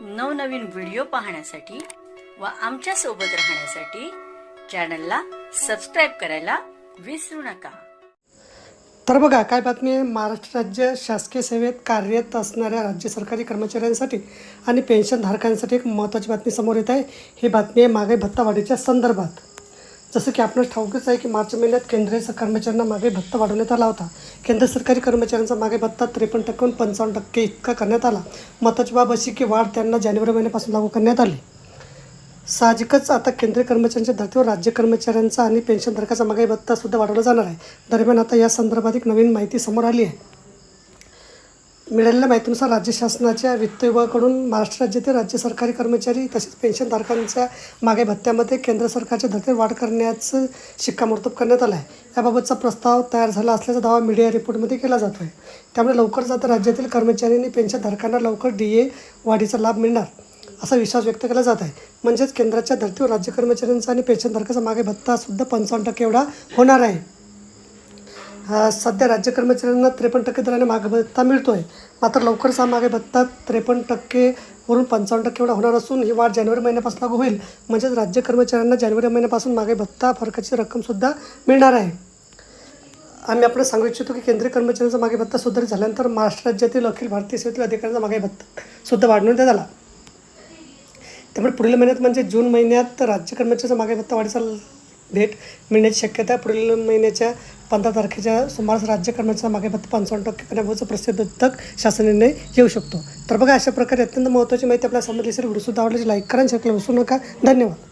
नवनवीन व्हिडिओ पाहण्यासाठी व आमच्यासोबत राहण्यासाठी चॅनलला सबस्क्राईब करायला विसरू नका. तर बघा काय बातमी आहे? महाराष्ट्र राज्य शासकीय सेवेत कार्यरत असणाऱ्या राज्य सरकारी कर्मचाऱ्यांसाठी आणि पेन्शनधारकांसाठी एक महत्त्वाची बातमी समोर येत आहे. ही बातमी आहे महागाई भत्ता वाढीच्या संदर्भात. जसं की आपणास ठाऊकच आहे की मार्च महिन्यात केंद्रीय कर्मचाऱ्यांना मागे भत्ता वाढवण्यात आला होता. केंद्र सरकारी कर्मचाऱ्यांचा मागे भत्ता त्रेपन्न टक्क्याहून पंचावन्न टक्के इतका करण्यात आला. महत्त्वाची बाब अशी की वाढ त्यांना जानेवारी महिन्यापासून लागू करण्यात आली. साहजिकच आता केंद्रीय कर्मचाऱ्यांच्या धर्तीवर राज्य कर्मचाऱ्यांचा आणि पेन्शनधारकाचा मागे भत्ता सुद्धा वाढवला जाणार आहे. दरम्यान आता या संदर्भात एक नवीन माहिती समोर आली आहे. मिळालेल्या माहितीनुसार राज्य शासनाच्या वित्त विभागाकडून महाराष्ट्र राज्यातील राज्य सरकारी कर्मचारी तसेच पेन्शनधारकांच्या मागे भत्त्यामध्ये केंद्र सरकारच्या धर्तीत वाढ करण्याचं शिक्कामोर्तब करण्यात आलं आहे याबाबतचा प्रस्ताव तयार झाला असल्याचा दावा मीडिया रिपोर्टमध्ये केला जातो आहे त्यामुळे लवकरच आता राज्यातील कर्मचारी आणि पेन्शनधारकांना लवकर डी ए वाढीचा लाभ मिळणार असा विश्वास व्यक्त केला जात आहे. म्हणजेच केंद्राच्या धर्तीवर राज्य कर्मचाऱ्यांचा आणि पेन्शनधारकाचा मागे भत्ता सुद्धा पंचावन्न टक्के एवढा होणार आहे. सध्या राज्य कर्मचाऱ्यांना त्रेपन्न टक्के दराने मागे भत्ता मिळतो आहे मात्र लवकरच हा मागे भत्ता त्रेपन्न टक्के वरून पंचावन्न टक्के एवढा होणार असून ही वाढ जानेवारी महिन्यापासून लागू होईल. म्हणजेच राज्य कर्मचाऱ्यांना जानेवारी महिन्यापासून मागे भत्ता फरकाची रक्कमसुद्धा मिळणार आहे. आम्ही आपण सांगू इच्छितो की केंद्रीय कर्मचाऱ्यांचा मागे भत्ता सुधारित झाल्यानंतर महाराष्ट्र राज्यातील अखिल भारतीय सेवेतील अधिकाऱ्यांचा मागे भत्ता सुद्धा वाढवण्यात आला. त्यामुळे पुढील महिन्यात म्हणजे जून महिन्यात राज्य कर्मचाऱ्यांचा मागे भत्ता वाढीचा भेट मिळण्याची शक्यता पुढील महिन्याच्या पंधरा तारखेच्या सुमारास राज्य मागे फक्त पंचावन्न टक्के करण्याबाबतचा प्रसिद्धक शासन निर्णय येऊ शकतो. तर बघा अशा प्रकारे अत्यंत महत्त्वाची माहिती आपल्याला समजली सर व्हिडिओ सुद्धा आवडल्याची लाईक करा शकलं विसरू नका. धन्यवाद.